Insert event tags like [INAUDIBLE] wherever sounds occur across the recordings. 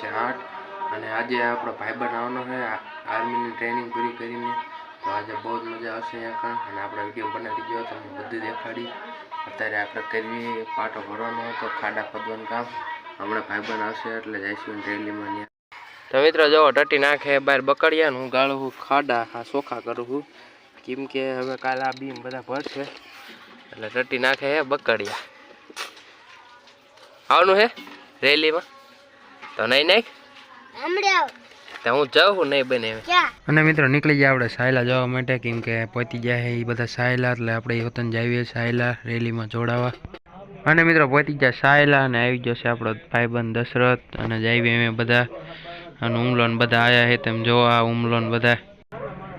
છે આઠ અને આજે આપણો ભાઈબંધ આવવાનો છે. આર્મીની ટ્રેનિંગ પૂરી કરીને. તો આજે બહુ જ મજા આવશે અહીંયા અને આપણે વીડિયો બનાવી ગયો તમને બધું દેખાડી અત્યારે આપણે કરવી પાટો ભરવાનો હતો. ખાડા ખોદવાનું કામ. હમણાં ભાઈબંધ આવશે એટલે જઈશું રેલીમાં તો મિત્રો જો ટટી નાખે, બહાર બકડિયા હું ગાળું ખાડા આ ચોખા કરું છું. કેમ કે હવે કાલે આ બીમ બધા ભરશે. એટલે ટટી નાખે હે બકડિયા. આવવાનું હે રેલીમાં? તો નહીં? નાખ હમણાં તો હું જાઉં છું નહીં બને ક્યાં? અને મિત્રો નીકળી જાય આપણે સાયલા જવા માટે કેમ કે પહોંચી જાય એ બધા સાયલા એટલે આપણે વતન જાવીએ સાયલા રેલીમાં જોડાવા. અને મિત્રો પહોંચી જાય સાયલા અને આવી જશે આપણો ભાઈબંધ દશરથ અને જાવી અમે બધા. અને ઉમલો ને બધા આયા છે તેમ જોવા ઉમલો ને બધા.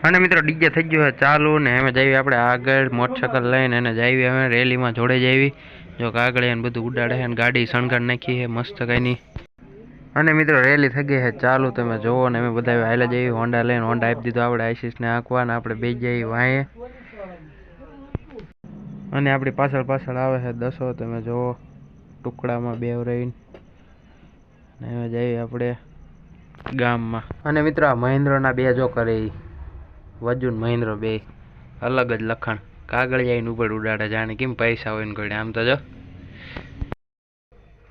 અને મિત્રો ડીજે થઈ ગયો છે ચાલુ ને અમે જઈએ આપણે આગળ મોટરસાયકલ લઈને અને જઈએ અમે રેલીમાં જોડે જઈએ જો કે આગળ એને બધું ઉડાડે છે અને ગાડી શણગાર નાખી છે મસ્ત કાંઈ અને મિત્રો રેલી થઈ ગઈ છે. ચાલુ તમે જોવો ને, અમે બધા હાલે જઈએ હોન્ડા લઈને હોન્ડા આપી દીધો. આપણે આઈસીસને આંકવા ને આપણે બે જઈએ વાંયે અને આપણી પાછળ પાછળ આવે છે દસો, તમે જોવો ટુકડામાં બે રહીને. અને હવે જઈએ આપણે ગામમાં. અને મિત્રો, આ મહેન્દ્રના બે જો કરે વજુન મહેન્દ્ર બે. અલગ જ લખણ. કાગળ જઈને ઉપર ઉડાડે જાણે કેમ પૈસા હોય ને કોઈ આમ તો જો.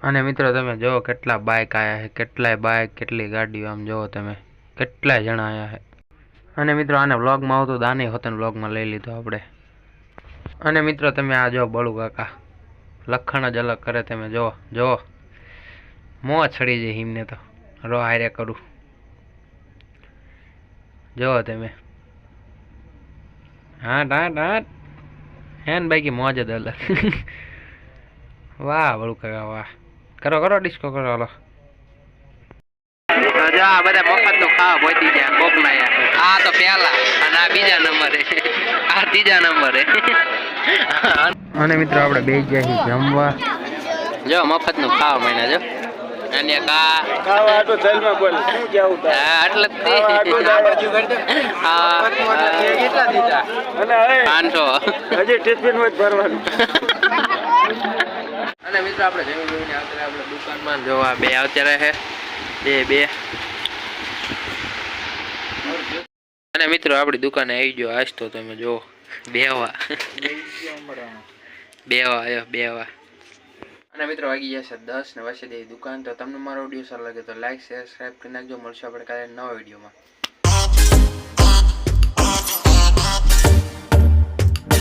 અને મિત્રો તમે જુઓ કેટલા બાઇક આવ્યા છે કેટલાય બાઇક કેટલી ગાડીઓ આમ જુઓ તમે, કેટલાય જણા આવ્યા છે અને મિત્રો આને વ્લોગમાં આવતું દાની હોતન વ્લોગમાં લઈ લીધો આપણે. અને મિત્રો તમે આ જો બળુ કાકા, લખણ જ અલગ કરે તમે જુઓ જુઓ. મોં છડી જાય હિમને તો, રો હારે કરું. જુઓ તમે. હા, ડાટ ડાટ. હેન બાકી મોજ જ અલગ. [LAUGHS] વાહ, બળુ કાકા, વાહ. કરો કરો ડિસ્કો કરો હાલો જો આ બધા મફતનું ખાવા પહોંચી ગયા કોક ના આ તો પેલા અને આ બીજા નંબરે આ ત્રીજા નંબરે અને મિત્રો આપણે બે ગયા જમવા જો મફતનું ખાવા જો અને કા ખાવા તો જલમાં બોલ શું કેવું તારે? એટલે તે. ખાવા આટલું જ આ બાજુ કરી દે. હા, કેટલા દીધા? અને હવે પાંચસો હજી ટિફિન હોય ભરવાનું અને મિત્રો, આપણે દુકાનમાં જોવા બે અત્યારે છે બે બે. અને મિત્રો, આપણી દુકાને આવી ગયો આજ તો તમે જો, બેવા. બેવા આવ્યો બેવા. અને મિત્રો, વાગી જશે દસ ને વાસી દે દુકાન. તો તમને મારો વીડિયો સારો લાગે તો લાઈક શેર સબસ્ક્રાઈબ કરી નાખજો. મળશે આપણે કાલે નવા વિડીયોમાં.